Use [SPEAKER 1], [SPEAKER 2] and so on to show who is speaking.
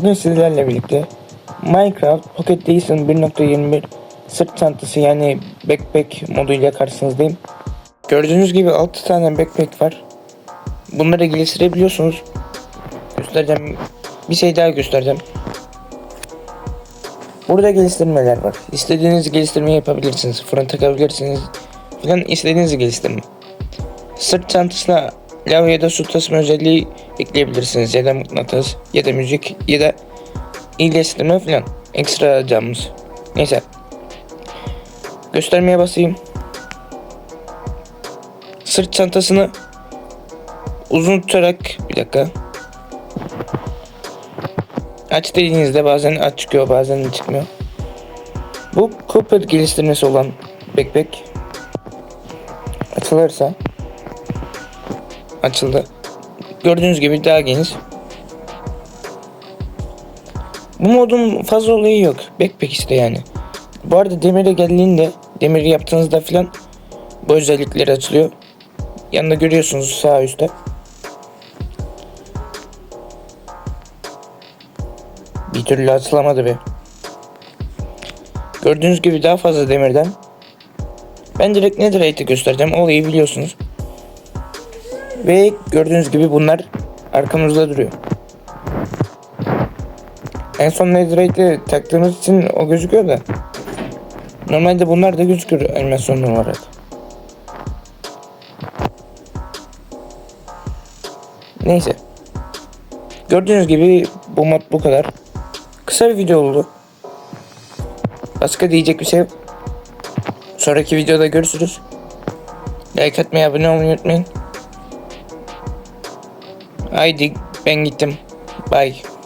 [SPEAKER 1] Bugün sizlerle birlikte Minecraft Pocket Edition 1.21 sırt çantası yani backpack moduyla karşınızdayım. Gördüğünüz gibi 6 tane backpack var. Bunları geliştirebiliyorsunuz. Göstereceğim. Bir şey daha göstereceğim. Burada geliştirmeler var. İstediğiniz geliştirmeyi yapabilirsiniz. Fırın takabilirsiniz. Filan istediğiniz geliştirme. Sırt çantasına lav ya da su tasma özelliği ekleyebilirsiniz. Ya da mıknatıs ya da müzik ya da iyileştirme filan. Ekstra camımız. Neyse. Göstermeye basayım. Sırt çantasını uzun tutarak bir dakika. Aç dediğinizde bazen aç çıkıyor bazen çıkmıyor. Bu Cooper geliştirmesi olan backpack açılırsa açıldı. Gördüğünüz gibi daha geniş. Bu modun fazla olayı yok. Backpack işte yani. Bu arada demire geldiğinde demiri yaptığınızda filan bu özellikler açılıyor. Yanında görüyorsunuz sağ üstte. Bir türlü açılamadı be. Gördüğünüz gibi daha fazla demirden. Ben direkt Netherite'i göstereceğim. Olayı biliyorsunuz. Ve gördüğünüz gibi bunlar arkamızda duruyor. En son Netherite'i taktığımız için o gözüküyor da. Normalde bunlar da gözüküyor animasyon olarak. Neyse. Gördüğünüz gibi bu mod bu kadar. Kısa bir video oldu. Başka diyecek bir şey yok. Sonraki videoda görüşürüz. Like atmayı, abone olmayı unutmayın. Haydi ben gittim. Bye.